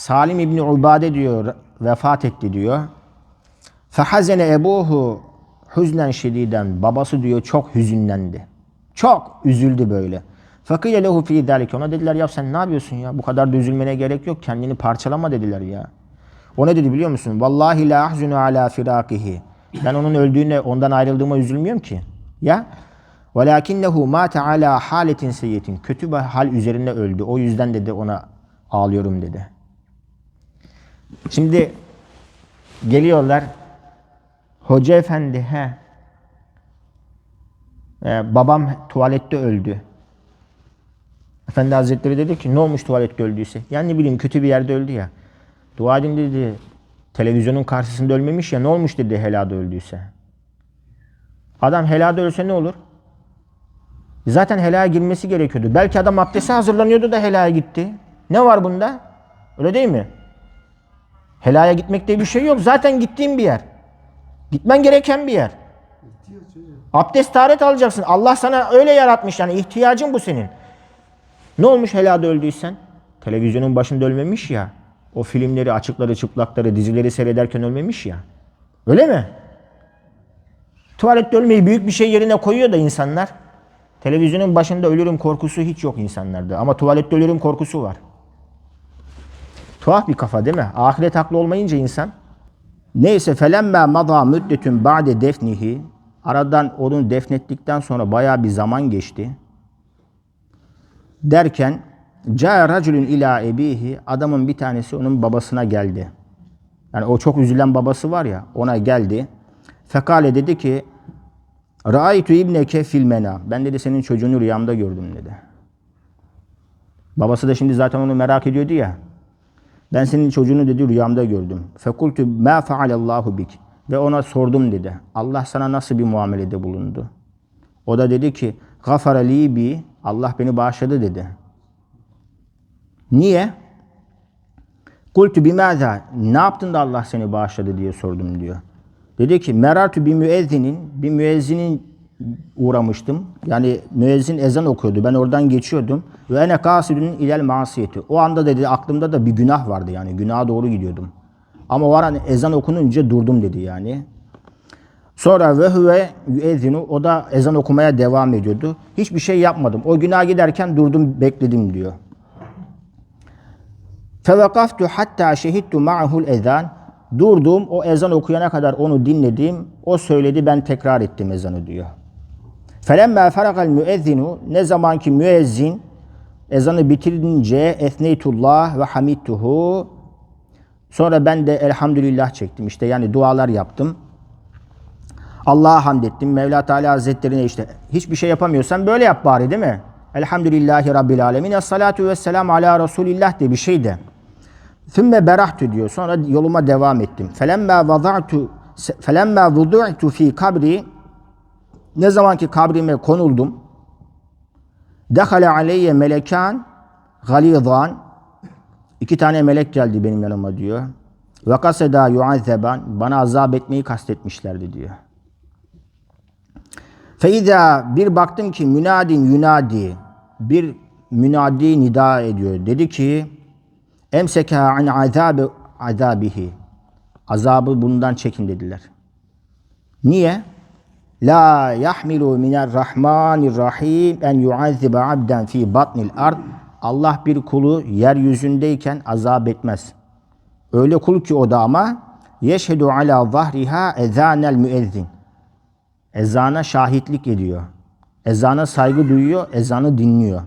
Salim İbni Ubade diyor vefat etti diyor. Fehazene ebuhu hüznen şediden. Babası diyor çok hüzünlendi. Çok üzüldü böyle. Fakile lehu fi zalike. Ona dediler ya sen ne yapıyorsun ya? Bu kadar da üzülmene gerek yok. Kendini parçalama dediler ya. O ne dedi biliyor musun? Vallahi la ahzunu ala firakihi. Ben onun öldüğüne, ondan ayrıldığıma üzülmüyorum ki. Ya. Velakinnehu mate ala haletin seyyetin. Kötü bir hal üzerine öldü. O yüzden dedi ona ağlıyorum dedi. Şimdi geliyorlar. Hoca efendi he. Ee, babam tuvalette öldü. Efendi Hazretleri dedi ki ne olmuş tuvalette öldüyse. Yani ne bileyim kötü bir yerde öldü ya. Dua edin dedi. Televizyonun karşısında ölmemiş ya ne olmuş dedi helada öldüyse. Adam helada ölse ne olur? Zaten helaya girmesi gerekiyordu. Belki adam abdeste hazırlanıyordu da helaya gitti. Ne var bunda? Öyle değil mi? Helaya gitmek diye bir şey yok. Zaten gittiğin bir yer. Gitmen gereken bir yer. Abdest taharet alacaksın. Allah sana öyle yaratmış yani ihtiyacın bu senin. Ne olmuş helada öldüysen? Televizyonun başında ölmemiş ya. O filmleri, açıkları, çıplakları, dizileri seyrederken ölmemiş ya. Öyle mi? Tuvalette ölmeyi büyük bir şey yerine koyuyor da insanlar. Televizyonun başında ölürüm korkusu hiç yok insanlarda. Ama tuvalette ölürüm korkusu var. Tuhaf bir kafa değil mi? Ahiret aklı olmayınca insan. Neyse felemme mada müddetün ba'de defnihi. Aradan onu defnettikten sonra bayağı bir zaman geçti. Derken Câ racülün ila ebihi adamın bir tanesi onun babasına geldi. Yani o çok üzülen babası var ya ona geldi. Fekale dedi ki Ra'aytu ibneke fil mena. Ben dedi senin çocuğunu rüyamda gördüm dedi. Babası da şimdi zaten onu merak ediyordu ya. Ben senin çocuğunu dedi rüyamda gördüm. Fekultu ma faalallahu bik. Ve ona sordum dedi. Allah sana nasıl bir muamelede bulundu? O da dedi ki gafara bi. Allah beni bağışladı dedi. Niye? Kultu bimaza. Ne yaptın da Allah seni bağışladı diye sordum diyor. Dedi ki merartu bir müezzinin, bir müezzinin uğramıştım. Yani müezzin ezan okuyordu. Ben oradan geçiyordum. Ve ene kasidun ilel masiyeti. O anda dedi aklımda da bir günah vardı yani. Günaha doğru gidiyordum. Ama o ara ezan okununca durdum dedi yani. Sonra ve huve yüezzinu o da ezan okumaya devam ediyordu. Hiçbir şey yapmadım. O günaha giderken durdum bekledim diyor. Fevakaftu hatta şehittu ma'hul ezan. Durdum o ezan okuyana kadar onu dinledim. O söyledi ben tekrar ettim ezanı diyor. Felemme ferakal müezzinu ne zaman ki müezzin ezanı bitirince esneytullah ve hamidtuhu sonra ben de elhamdülillah çektim. İşte yani dualar yaptım. Allah'a hamd ettim. Mevla Teala Hazretlerine işte hiçbir şey yapamıyorsan böyle yap bari değil mi? Elhamdülillahi Rabbil Alemin. Es-salatu vesselam ala Resulillah diye bir şey de. Sümme berahtu diyor. Sonra yoluma devam ettim. Felemma vada'tu felemma vudu'tu fi kabri ne zaman ki kabrime konuldum dehale aleyye melekan galidan iki tane melek geldi benim yanıma diyor. Ve kaseda yuazzeban bana azap etmeyi kastetmişlerdi diyor. Feiza bir baktım ki münadin yunadi bir münadi nida ediyor. Dedi ki emseka an azabi azabihi azabı bundan çekin dediler. Niye? La yahmilu minel rahmanir rahim en yuazzibe abden fi batnil ard. Allah bir kulu yeryüzündeyken azap etmez. Öyle kul ki o da ama yeşhedü ala zahriha ezanel müezzin. Ezana şahitlik ediyor. Ezana saygı duyuyor, ezanı dinliyor.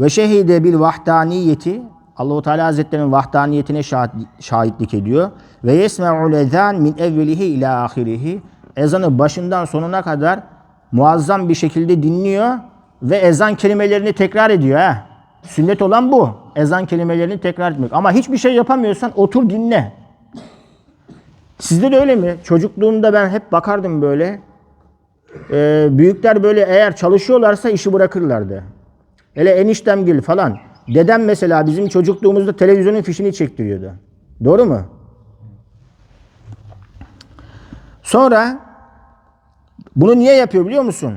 Ve şehide bil vahdaniyeti Allahu Teala Hazretlerinin vahdaniyetine şahitlik ediyor. Ve yesme'ul ezan min evvelihi ila ahirihi. Ezanı başından sonuna kadar muazzam bir şekilde dinliyor ve ezan kelimelerini tekrar ediyor. He. Sünnet olan bu. Ezan kelimelerini tekrar etmek. Ama hiçbir şey yapamıyorsan otur dinle. Sizde de öyle mi? Çocukluğumda ben hep bakardım böyle. Ee, büyükler böyle eğer çalışıyorlarsa işi bırakırlardı. Hele eniştemgil falan. Dedem mesela bizim çocukluğumuzda televizyonun fişini çektiriyordu. Doğru mu? Sonra bunu niye yapıyor biliyor musun?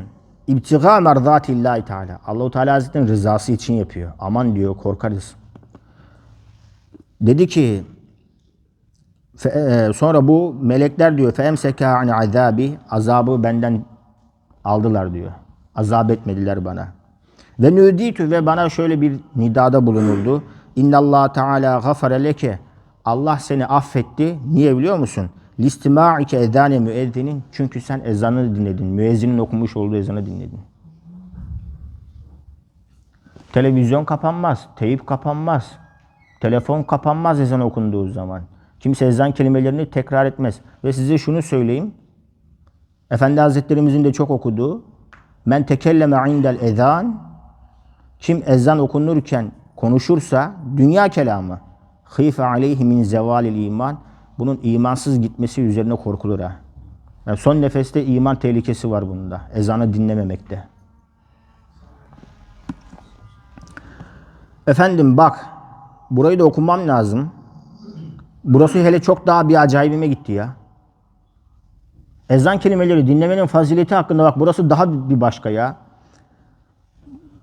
İbtiga merdatillahi teala. Allahu Teala Hazretleri'nin rızası için yapıyor. Aman diyor korkarız. Dedi ki e, sonra bu melekler diyor feemseka an azabi azabı benden aldılar diyor. Azap etmediler bana. Ve nüditü ve bana şöyle bir nidada bulunuldu. İnnallah Teala gafare leke. Allah seni affetti. Niye biliyor musun? Listima'ike ezane müezzinin. Çünkü sen ezanı dinledin. Müezzinin okumuş olduğu ezanı dinledin. Televizyon kapanmaz, teyip kapanmaz. Telefon kapanmaz ezan okunduğu zaman. Kimse ezan kelimelerini tekrar etmez. Ve size şunu söyleyeyim. Efendi Hazretlerimizin de çok okuduğu Men tekelleme indel ezan kim ezan okunurken konuşursa dünya kelamı hıfe aleyhi min zevalil iman bunun imansız gitmesi üzerine korkulur ha. Yani son nefeste iman tehlikesi var bunda. Ezanı dinlememekte. Efendim bak burayı da okumam lazım. Burası hele çok daha bir acayibime gitti ya. Ezan kelimeleri dinlemenin fazileti hakkında bak burası daha bir başka ya.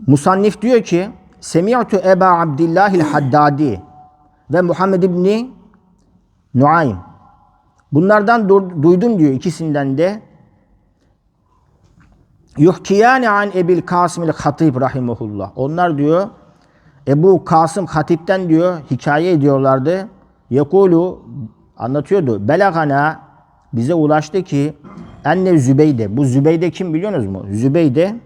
Musannif diyor ki Semi'tu Eba Abdillahil Haddadi ve Muhammed İbni Nuaym. Bunlardan du- duydum diyor ikisinden de. Yuhkiyane an Ebil Kasım'il Hatib rahimahullah. Onlar diyor Ebu Kasım Hatip'ten diyor hikaye ediyorlardı. Yekulu anlatıyordu. Belagana bize ulaştı ki enne Zübeyde. Bu Zübeyde kim biliyorsunuz mu? Zübeyde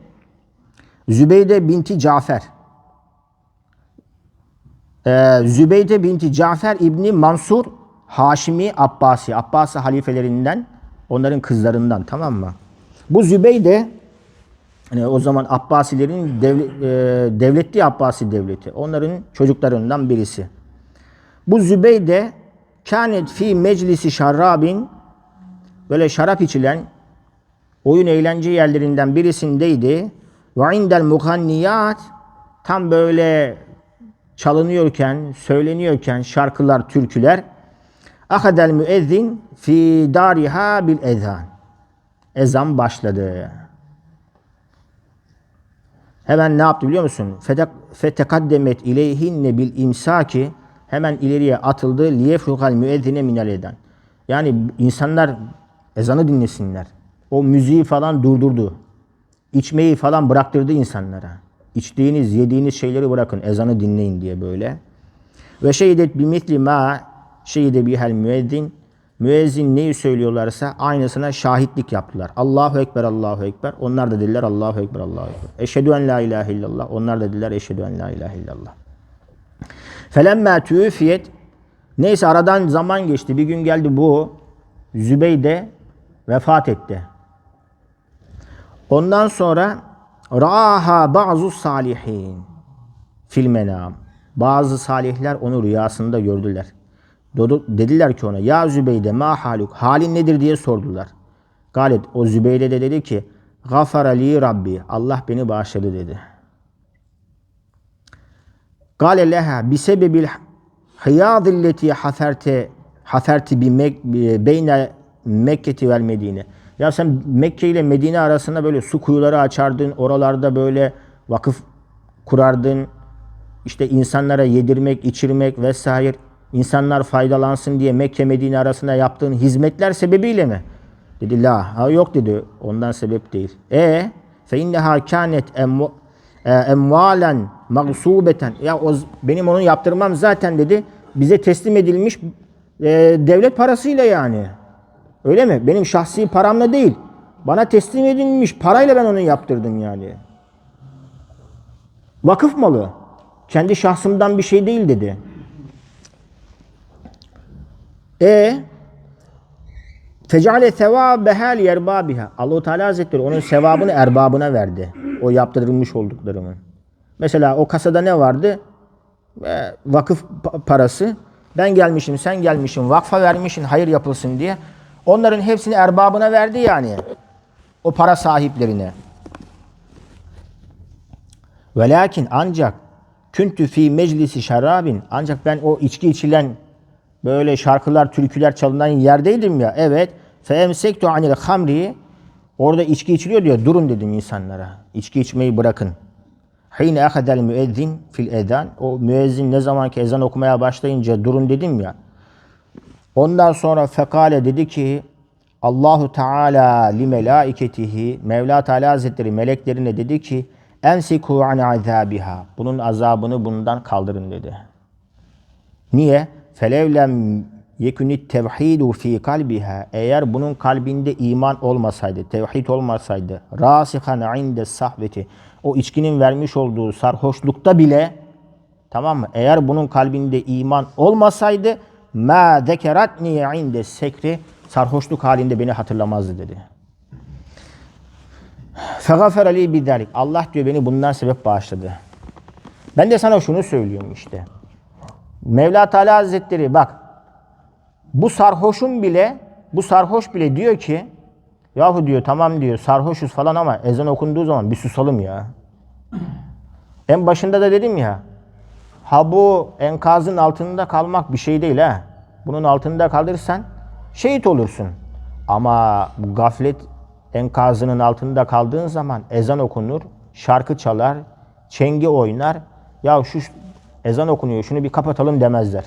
Zübeyde binti Cafer. Ee, Zübeyde binti Cafer İbni Mansur Haşimi Abbasi. Abbasi halifelerinden onların kızlarından tamam mı? Bu Zübeyde hani o zaman Abbasilerin devlet, e, devletli Abbasi devleti. Onların çocuklarından birisi. Bu Zübeyde kânet fi meclisi şarrabin böyle şarap içilen oyun eğlence yerlerinden birisindeydi. Ve indel muhanniyat tam böyle çalınıyorken, söyleniyorken şarkılar, türküler ahadel müezzin fi dariha bil ezan. Ezan başladı. Hemen ne yaptı biliyor musun? Fetek, fetekaddemet ileyhinne bil imsaki hemen ileriye atıldı. Liyefrugal müezzine minel eden. Yani insanlar ezanı dinlesinler. O müziği falan durdurdu. İçmeyi falan bıraktırdı insanlara. İçtiğiniz, yediğiniz şeyleri bırakın. Ezanı dinleyin diye böyle. Ve şehidet bimitli ma şehide bihel müezzin. Müezzin neyi söylüyorlarsa aynısına şahitlik yaptılar. Allahu Ekber, Allahu Ekber. Onlar da dediler Allahu Ekber, Allahu Ekber. Eşhedü en la ilahe illallah. Onlar da dediler eşhedü en la ilahe illallah. Felemme tüfiyet Neyse aradan zaman geçti. Bir gün geldi bu Zübeyde vefat etti. Ondan sonra Raha bazı salihin fil menam. Bazı salihler onu rüyasında gördüler. Dediler ki ona ya Zübeyde ma haluk halin nedir diye sordular. Galet o Zübeyde de dedi ki gafara li Rabbi Allah beni bağışladı dedi. Gale leha bi sebebil hıyadilleti bi mek, bi- beyne Mekke'ti vel Medine. Ya sen Mekke ile Medine arasında böyle su kuyuları açardın. Oralarda böyle vakıf kurardın. İşte insanlara yedirmek, içirmek vesaire. İnsanlar faydalansın diye Mekke Medine arasında yaptığın hizmetler sebebiyle mi? Dedi la. Ha yok dedi. Ondan sebep değil. E fe inneha kânet emv- e, emvalen magsubeten. Ya o, benim onu yaptırmam zaten dedi. Bize teslim edilmiş e, devlet parasıyla yani. Öyle mi? Benim şahsi paramla değil. Bana teslim edilmiş parayla ben onu yaptırdım yani. Vakıf malı. Kendi şahsımdan bir şey değil dedi. E Fecale sevâbeha yerbabiha. Allahu Teala Hazretleri onun sevabını erbabına verdi. O yaptırılmış olduklarımın. Mesela o kasada ne vardı? E, vakıf pa- parası. Ben gelmişim, sen gelmişsin, vakfa vermişsin, hayır yapılsın diye. Onların hepsini erbabına verdi yani. O para sahiplerine. Velakin ancak küntü fi meclisi şarabin ancak ben o içki içilen böyle şarkılar, türküler çalınan yerdeydim ya. Evet. Fe emsektu anil hamri orada içki içiliyor diyor. Durun dedim insanlara. İçki içmeyi bırakın. Hine ehadel müezzin fil ezan. O müezzin ne zaman ki ezan okumaya başlayınca durun dedim ya. Ondan sonra fekale dedi ki Allahu Teala li melaiketihi Mevla Teala Hazretleri meleklerine dedi ki ensiku an azabiha. Bunun azabını bundan kaldırın dedi. Niye? Felevlem yekunit tevhidu fi kalbiha. Eğer bunun kalbinde iman olmasaydı, tevhid olmasaydı, rasihan inde sahveti. O içkinin vermiş olduğu sarhoşlukta bile tamam mı? Eğer bunun kalbinde iman olmasaydı ma zekeratni inde sekri sarhoşluk halinde beni hatırlamazdı dedi. Fegafer Ali bidalik. Allah diyor beni bundan sebep bağışladı. Ben de sana şunu söylüyorum işte. Mevla Teala Hazretleri bak bu sarhoşun bile bu sarhoş bile diyor ki yahu diyor tamam diyor sarhoşuz falan ama ezan okunduğu zaman bir susalım ya. En başında da dedim ya ha bu enkazın altında kalmak bir şey değil ha. Bunun altında kalırsan şehit olursun. Ama bu gaflet enkazının altında kaldığın zaman ezan okunur, şarkı çalar, çengi oynar. Ya şu ezan okunuyor şunu bir kapatalım demezler.